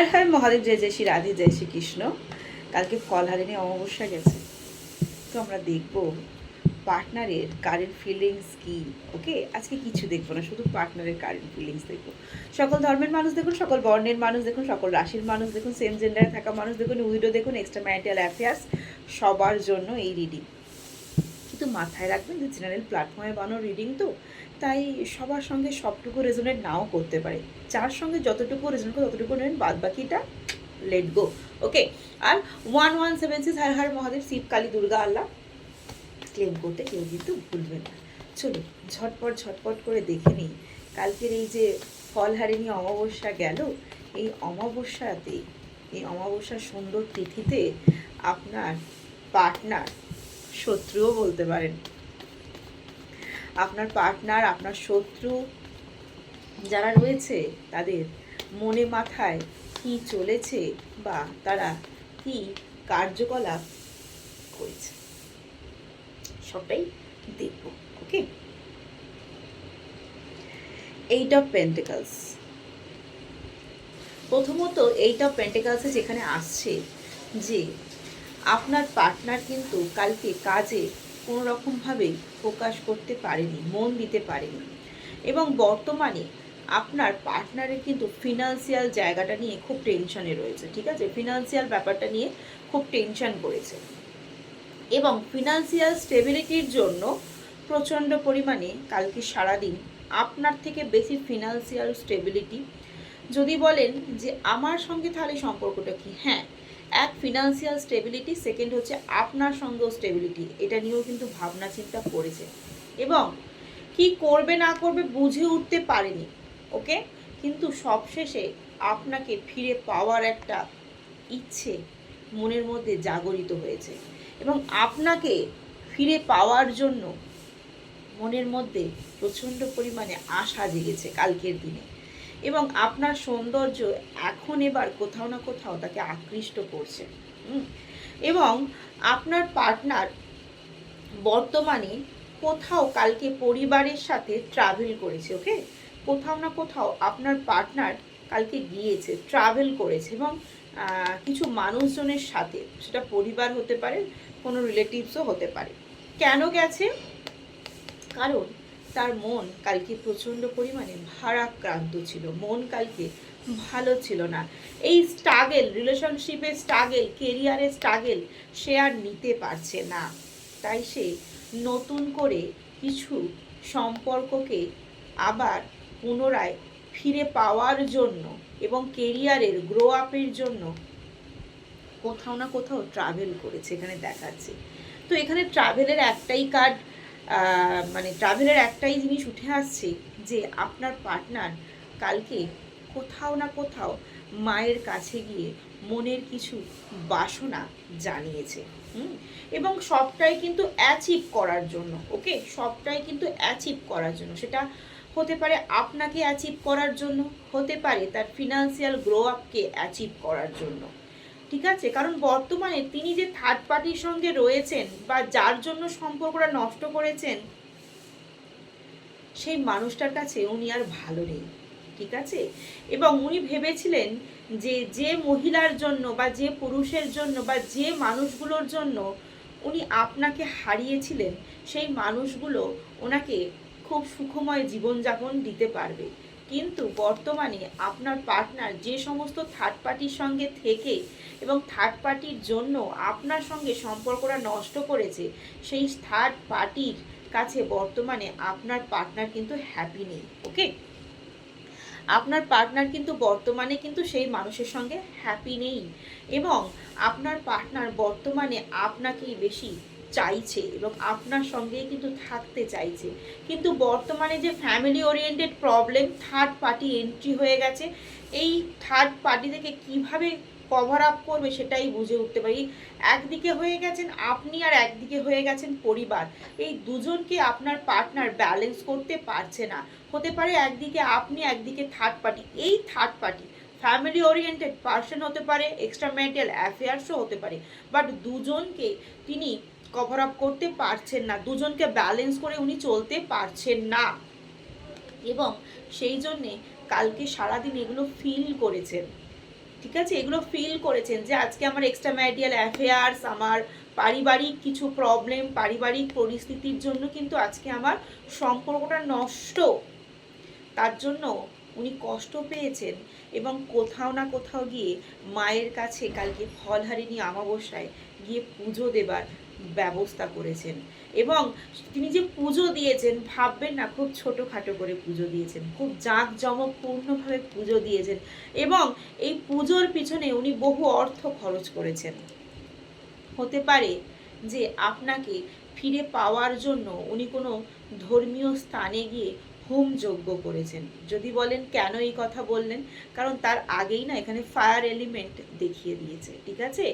হর হর মহাদেব জয় জয় শ্রী, রাধে, জয় শ্রী কৃষ্ণ। কালকে ফলহারিণী অমাবস্যা গেছে। তো আমরা দেখব পার্টনারের কারেন্ট ফিলিংস কি ওকে আজকে কিছু দেখব না, শুধু পার্টনারের কারেন্ট ফিলিংস দেখব। সকল ধর্মের মানুষ দেখুন, সকল বর্ণের মানুষ দেখুন, সকল রাশির মানুষ দেখুন সেম জেন্ডারে থাকা মানুষ দেখুন উইডো দেখুন এক্সট্রা ম্যারিটাল অ্যাফেয়ার্স সবার জন্য এই রিডিং কিন্তু মাথায় রাখবেন যে জেনারেল প্ল্যাটফর্মে বানানো রিডিং তো, তাই সবার সঙ্গে সবটুকু রেজোনেট নাও করতে পারে। যার সঙ্গে যতটুকু রেজোনেট করে ততটুকু নেবেন বাদ বাকিটা লেট গো ওকে আর one one seven six Har Har Mahadev, Shiv, Kali, Durga, Allah claim করতে কেউ কিন্তু ভুলবেন না। চলুন, ঝটপট ঝটপট করে দেখে নিই, কালকের এই যে ফলহারিণী অমাবস্যা গেল, এই অমাবস্যাতে, এই অমাবস্যার সুন্দর তিথিতে আপনার পার্টনার শত্রুও বলতে পারেন। আপনার পার্টনার আপনার শত্রু যারা রয়েছে, তাদের মনে মাথায় কি চলেছে বা তারা কি কার্যকলাপ করেছে? সবটাই দেখব, ওকে? এইট অফ পেন্টিকালস প্রথমত এইট অফ পেন্টিকালসে যেখানে আসছে যে আপনার পার্টনার কিন্তু কালকে কাজে কোনো রকমভাবে প্রকাশ করতে পারেনি, মন দিতে পারেনি। এবং বর্তমানে আপনার পার্টনারের কিন্তু ফিনান্সিয়াল জায়গাটা নিয়ে খুব টেনশনে রয়েছে, ঠিক আছে? ফিনান্সিয়াল ব্যাপারটা নিয়ে খুব টেনশন করেছে। এবং ফিনান্সিয়াল স্টেবিলিটির জন্য প্রচণ্ড পরিমাণে কালকে সারাদিন আপনার থেকে বেশি ফিনান্সিয়াল স্টেবিলিটি যদি বলেন যে আমার সঙ্গে তাহলে সম্পর্কটা কি? হ্যাঁ এক ফিনান্সিয়াল স্টেবিলিটি সেকেন্ড হচ্ছে আপনার সঙ্গেও স্টেবিলিটি এটা নিয়েও কিন্তু ভাবনা চিন্তা করেছে। এবং কি করবে, না করবে বুঝে উঠতে পারেনি ওকে কিন্তু সবশেষে আপনাকে ফিরে পাওয়ার একটা ইচ্ছে মনের মধ্যে জাগরিত হয়েছে। এবং আপনাকে ফিরে পাওয়ার জন্য মনের মধ্যে প্রচণ্ড পরিমাণে আশা জেগেছে কালকের দিনে। এবং আপনার সৌন্দর্য এখন এবার কোথাও না কোথাও তাকে আকৃষ্ট করছে এবং আপনার পার্টনার বর্তমানে কোথাও কালকে পরিবারের সাথে ট্রাভেল করেছে ওকে কোথাও না কোথাও আপনার পার্টনার কালকে গিয়েছে ট্রাভেল করেছে এবং কিছু মানুষজনের সাথে, সেটা পরিবার হতে পারে, কোনো রিলেটিভসও হতে পারে। কেন গেছে? কারণ তার মন কালকে প্রচণ্ড পরিমাণে ভারাক্রান্ত ছিল। মন কালকে ভালো ছিল না। এই স্ট্রাগেল রিলেশনশিপের স্ট্রাগেল কেরিয়ারের স্ট্রাগেল সে আর নিতে পারছে না। তাই সে নতুন করে কিছু সম্পর্ককে আবার পুনরায় ফিরে পাওয়ার জন্য এবং কেরিয়ারের গ্রো আপের জন্য কোথাও না কোথাও ট্রাভেল করেছে, এখানে দেখাচ্ছে। তো এখানে ট্রাভেলের একটাই কার্ড মানে ট্রাভেলের একটাই জিনিস উঠে আসছে যে আপনার পার্টনার কালকে কোথাও না কোথাও মায়ের কাছে গিয়ে মনের কিছু বাসনা জানিয়েছে, হুম? এবং সবটাই কিন্তু অ্যাচিভ করার জন্য ওকে সবটাই কিন্তু অ্যাচিভ করার জন্য। সেটা হতে পারে আপনাকে অ্যাচিভ করার জন্য, হতে পারে তার ফিনান্সিয়াল গ্রো আপকে অ্যাচিভ করার জন্য। ঠিক আছে? কারণ বর্তমানে তিনি যে থার্ড পার্টির সঙ্গে রয়েছেন বা যার জন্য সম্পর্কটা নষ্ট করেছেন, সেই মানুষটার কাছে উনি আর ভালো নেই, ঠিক আছে? এবং উনি ভেবেছিলেন যে যে মহিলার জন্য বা যে পুরুষের জন্য বা যে মানুষগুলোর জন্য উনি আপনাকে হারিয়েছিলেন, সেই মানুষগুলো ওনাকে খুব সুখময় জীবনযাপন দিতে পারবে। কিন্তু বর্তমানে আপনার পার্টনার যে সমস্ত থার্ড পার্টির সঙ্গে থেকে এবং থার্ড পার্টির জন্য আপনার সঙ্গে সম্পর্কটা নষ্ট করেছে, সেই থার্ড পার্টির কাছে বর্তমানে আপনার পার্টনার কিন্তু হ্যাপি নেই ওকে আপনার পার্টনার কিন্তু বর্তমানে কিন্তু সেই মানুষের সঙ্গে হ্যাপি নেই এবং আপনার পার্টনার বর্তমানে আপনাকেই বেশি চাইছে এবং আপনার সঙ্গেই কিন্তু থাকতে চাইছে। কিন্তু বর্তমানে যে family oriented problem third party entry হয়ে গেছে, এই থার্ড পার্টি থেকে কীভাবে কভার আপ করবে সেটাই বুঝে উঠতে পারি। একদিকে হয়ে গেছেন আপনি আর একদিকে হয়ে গেছেন পরিবার। এই দুজনকে আপনার পার্টনার ব্যালেন্স করতে পারছে না। হতে পারে একদিকে আপনি, একদিকে থার্ড পার্টি এই third party family oriented person হতে পারে এক্সট্রা ম্যারিটাল অ্যাফেয়ার্সও হতে পারে। বাট দুজনকে, তিনি কভার আপ করতে পারছেন না। দুজনকে ব্যালেন্স করে উনি চলতে পারছেন না। এবং সেই জন্যে কালকে সারাদিন এগুলো ফিল করেছেন। ঠিক আছে? এগুলো ফিল করেছেন যে আজকে আমার এক্সট্রা ম্যারিটাল অ্যাফেয়ার্স আমার পারিবারিক কিছু প্রবলেম পারিবারিক পরিস্থিতির জন্য কিন্তু আজকে আমার সম্পর্কটা নষ্ট। তার জন্য উনি কষ্ট পেয়েছেন এবং কোথাও না কোথাও গিয়ে মায়ের কাছে কালকে ফলহারিণী অমাবস্যায় গিয়ে পুজো দেবার ব্যবস্থা করেছেন। এবং তিনি যে পুজো দিয়েছেন, ভাববেন না, খুব ছোটোখাটো করে পুজো দিয়েছেন, খুব জাঁকজমকপূর্ণভাবে পুজো দিয়েছেন এবং এই পুজোর পিছনে উনি বহু অর্থ খরচ করেছেন। হতে পারে যে আপনাকে ফিরে পাওয়ার জন্য উনি কোনো ধর্মীয় স্থানে গিয়ে হোম যজ্ঞ করেছেন। যদি বলেন কেন এই কথা বললেন? কারণ তার আগেই না এখানে ফায়ার এলিমেন্ট দেখিয়ে দিয়েছে, ঠিক আছে?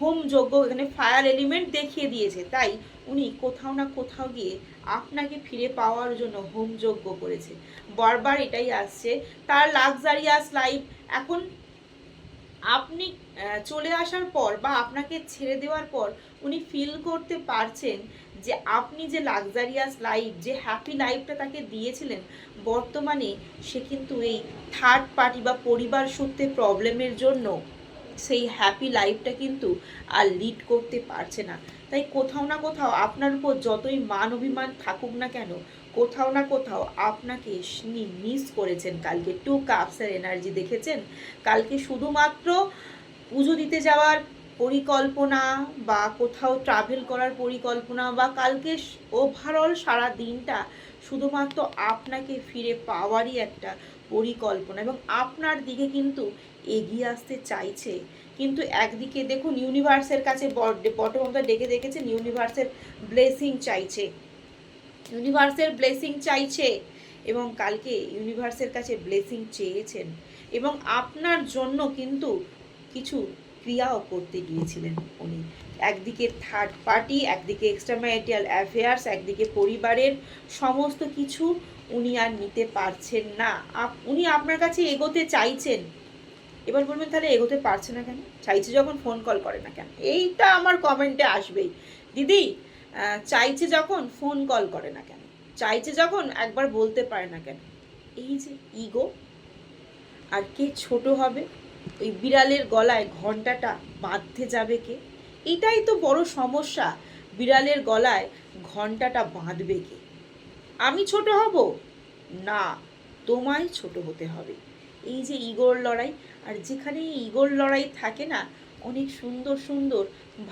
হোম যজ্ঞ এখানে ফায়ার এলিমেন্ট দেখিয়ে দিয়েছে, তাই উনি কোথাও না কোথাও গিয়ে আপনাকে ফিরে পাওয়ার জন্য হোম যজ্ঞ করেছে। বারবার এটাই আসছে। তার লাক্সারিয়াস লাইফ এখন আপনি চলে আসার পর বা আপনাকে ছেড়ে দেওয়ার পর উনি ফিল করতে পারছেন যে আপনি যে লাক্সারিয়াস লাইফ যে হ্যাপি লাইফটা তাকে দিয়েছিলেন, বর্তমানে সে কিন্তু এই থার্ড পার্টি বা পরিবার সূত্রে প্রবলেমের জন্য সেই হ্যাপি লাইফটা কিন্তু আর লিড করতে পারছে না। তাই কোথাও না কোথাও আপনার উপর যতই মান অভিমান থাকুক না কেন, কোথাও না কোথাও আপনাকে মিস করেছেন। কালকে টু কাপসের এনার্জি দেখেছেন? কালকে শুধুমাত্র পুজো দিতে যাওয়ার পরিকল্পনা বা কোথাও ট্রাভেল করার পরিকল্পনা বা কালকে ওভারঅল সারা দিনটা শুধুমাত্র আপনাকে ফিরে পাওয়ারই একটা পরিকল্পনা এবং আপনার দিকে কিন্তু এগিয়ে আসতে চাইছে। কিন্তু একদিকে দেখুন ইউনিভার্সের কাছে বটমটা ডেকে দেখেছেন ইউনিভার্সের ব্লেসিং চাইছে। ইউনিভার্সের ব্লেসিং চাইছে এবং কালকে ইউনিভার্সের কাছে ব্লেসিং চেয়েছেন। এবং আপনার জন্য কিন্তু কিছু ক্রিয়াও করতে গিয়েছিলেন উনি। একদিকে থার্ড পার্টি একদিকে এক্সট্রা ম্যারিটাল অ্যাফেয়ার্স একদিকে পরিবারের সমস্ত কিছু উনি আর নিতে পারছেন না। উনি আপনার কাছে এগোতে চাইছেন। এবার বলবেন, তাহলে এগোতে পারছে না কেন? চাইছে যখন ফোন কল করে না কেন? এইটা আমার কমেন্টে আসবেই। দিদি চাইছে যখন ফোন কল করে না কেন? চাইছে যখন, একবার বলতে পারে না কেন? এই যে ইগো আর কে ছোট হবে? ওই বিড়ালের গলায় ঘন্টাটা বাঁধতে যাবে কে? এটাই তো বড় সমস্যা। বিড়ালের গলায় ঘন্টাটা বাঁধবে কে? আমি ছোট হব? না, তোমায় ছোট হতে হবে। এই যে ইগোর লড়াই, আর যেখানে ইগোর লড়াই থাকে না, অনেক সুন্দর সুন্দর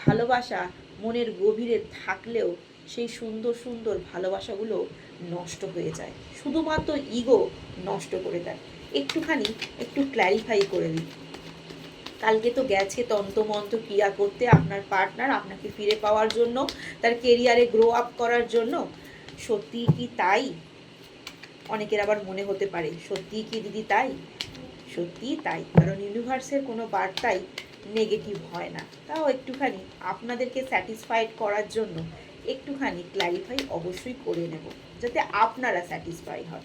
ভালোবাসা মনের গভীরে থাকলেও সেই সুন্দর সুন্দর ভালোবাসাগুলো নষ্ট হয়ে যায়। শুধুমাত্র ইগো নষ্ট করে দেয়। একটুখানি একটু ক্ল্যারিফাই করে দিই। কালকে তো গেছে তন্তমন্ত ক্রিয়া করতে আপনার পার্টনার আপনাকে ফিরে পাওয়ার জন্য, তার কেরিয়ারে গ্রো আপ করার জন্য। সত্যি কি তাই? অনেকের আবার মনে হতে পারে, সত্যি কি দিদি তাই? সত্যি তাই, কারণ ইউনিভার্সের কোনো বার্তাই নেগেটিভ হয় না। তাও একটুখানি আপনাদেরকে স্যাটিসফাইড করার জন্য একটুখানি ক্ল্যারিফাই অবশ্যই করে নেব, যাতে আপনারা স্যাটিসফাই হন।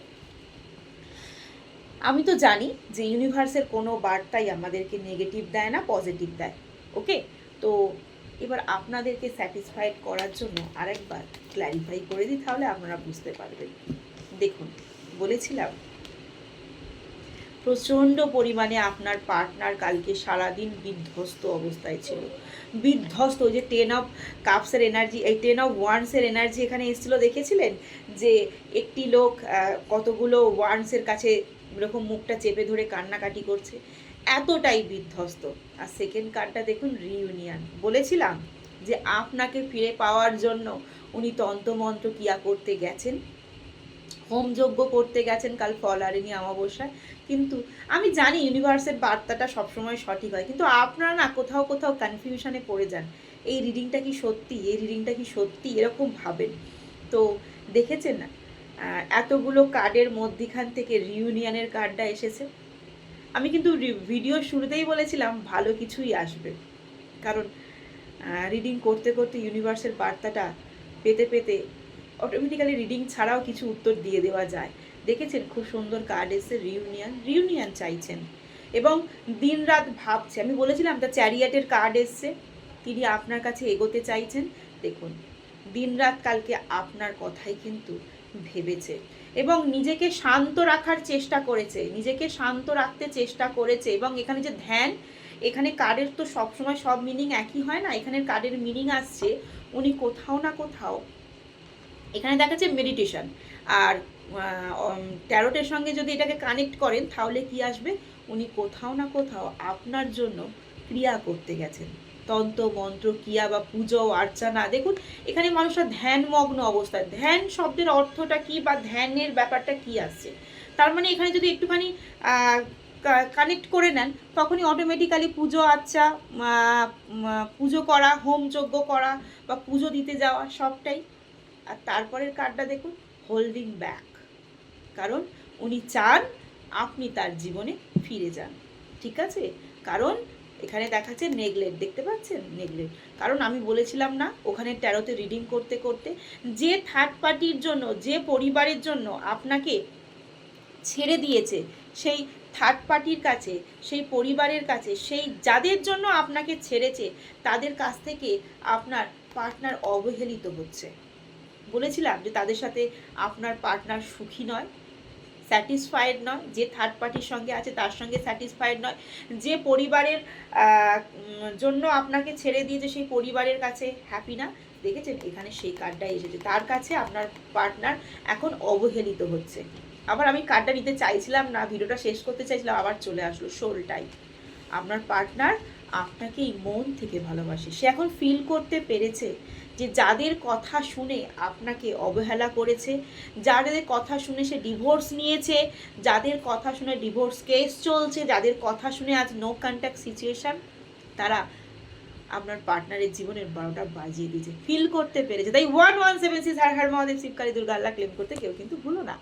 আমি তো জানি যে ইউনিভার্সের কোনো বার্তাই আমাদেরকে নেগেটিভ দেয় না পজিটিভ দেয়। ওকে তো এবার আপনাদেরকে স্যাটিসফাইড করার জন্য আরেকবার ক্ল্যারিফাই করে দিই, তাহলে আপনারা বুঝতে পারবেন। দেখুন, বলেছিলাম, প্রচণ্ড পরিমাণে আপনার পার্টনার কালকে সারাদিন বিধ্বস্ত অবস্থায় ছিল। বিধ্বস্ত যে টেন অফ কাপসের এনার্জি এই টেন অফ ওয়ান্সের এনার্জি এখানে এসেছিল, দেখেছিলেন? যে একটি লোক কতগুলো ওয়ান্সের কাছে এরকম মুখটা চেপে ধরে কান্নাকাটি করছে। এতটাই বিধ্বস্ত। আর সেকেন্ড কার্ডটা দেখুন রিউনিয়ন বলেছিলাম যে আপনাকে ফিরে পাওয়ার জন্য উনি তন্ত্রমন্ত্র ক্রিয়া করতে গেছেন। হোমযজ্ঞ করতে গেছেন কাল ফল ফলারিনী অমাবস্যায়। কিন্তু আমি জানি ইউনিভার্সের বার্তাটা সবসময় সঠিক হয়। কিন্তু আপনারা না কোথাও কোথাও কনফিউশনে পড়ে যান। এই রিডিংটা কি সত্যি? এই রিডিংটা কি সত্যি? এরকম ভাবেন। তো দেখেছেন না? এতগুলো কার্ডের মধ্যিখান থেকে রিউনিয়নের কার্ডটা এসেছে। আমি কিন্তু ভিডিও শুরুতেই বলেছিলাম, ভালো কিছুই আসবে। কারণ রিডিং করতে করতে ইউনিভার্সের বার্তাটা পেতে পেতে অটোমেটিক্যালি রিডিং ছাড়াও কিছু উত্তর দিয়ে দেওয়া যায়। দেখেছেন খুব সুন্দর কার্ড এসে রিউনিয়ন রিউনিয়ন চাইছেন। এবং দিনরাত ভাবছে, আমি বলেছিলাম তা চ্যারিয়াটের কার্ড এসছে। তিনি আপনার কাছে এগোতে চাইছেন। দেখুন, দিনরাত কালকে আপনার কথাই কিন্তু ভেবেছে এবং নিজেকে শান্ত রাখার চেষ্টা করেছে, নিজেকে শান্ত রাখতে চেষ্টা করেছে এবং এখানে যে ধ্যান, এখানে কার্ডের তো সবসময় সব মিনিং একই হয় না, এখানের কার্ডের মিনিং আসছে, উনি কোথাও না কোথাও এখানে দেখাচ্ছে মেডিটেশন আর ট্যারোটের সঙ্গে যদি এটাকে কানেক্ট করেন, তাহলে কি আসবে? উনি কোথাও না কোথাও আপনার জন্য ক্রিয়া করতে গেছেন। তন্ত্র, মন্ত্র, ক্রিয়া বা পুজো, অর্চনা। দেখুন, এখানে মানুষরা ধ্যানমগ্ন অবস্থায়। ধ্যান শব্দের অর্থটা কি বা ধ্যানের ব্যাপারটা কি আসছে? তার মানে এখানে যদি একটুখানি কানেক্ট করে নেন, তখনই অটোমেটিক্যালি পুজো আচ্ছা পুজো করা, হোম যজ্ঞ করা বা পুজো দিতে যাওয়া, সবটাই। আর তারপরের কার্ডটা দেখুন হোল্ডিং ব্যাক কারণ উনি চান আপনি তার জীবনে ফিরে যান। ঠিক আছে? কারণ এখানে দেখাচ্ছে নেগলেট, দেখতে পাচ্ছেন? নেগলেট। কারণ আমি বলেছিলাম না, ওখানে ট্যারোতে রিডিং করতে করতে যে থার্ড পার্টির জন্য, যে পরিবারের জন্য আপনাকে ছেড়ে দিয়েছে, সেই থার্ড পার্টির কাছে, সেই পরিবারের কাছে, সেই যাদের জন্য আপনাকে ছেড়েছে, তাদের কাছ থেকে আপনার পার্টনার অবহেলিত হচ্ছে। বলেছিলাম যে তাদের সাথে আপনার পার্টনার সুখী নয়। স্যাটিসফাইড নয়, যে থার্ড পার্টির সঙ্গে আছে তার সঙ্গে স্যাটিসফাইড নয়। যে পরিবারের জন্য আপনাকে ছেড়ে দিয়েছে সেই পরিবারের কাছে হ্যাপি না। দেখেছেন? এখানে সেই কার্ডটাই এসেছে। তার কাছে আপনার পার্টনার এখন অবহেলিত হচ্ছে। আবার আমি কার্ডটা নিতে চাইছিলাম না, ভিডিওটা শেষ করতে চাইছিলাম, আবার চলে আসলো শোলটাই আপনার পার্টনার আপনাকেই মন থেকে ভালোবাসে। সে এখন ফিল করতে পেরেছে যে যাদের কথা শুনে আপনাকে অবহেলা করেছে, যাদের কথা শুনে সে ডিভোর্স নিয়েছে, যাদের কথা শুনে ডিভোর্স কেস চলছে, যাদের কথা শুনে আজ নো কন্ট্যাক্ট সিচুয়েশন তারা আপনার পার্টনারের জীবনের বারোটা বাজিয়ে দিয়েছে। ফিল করতে পেরেছে। তাই one one seven six Har Har Mahadev Shiv Kali Durga Allah claim করতে কেউ কিন্তু ভুলো না।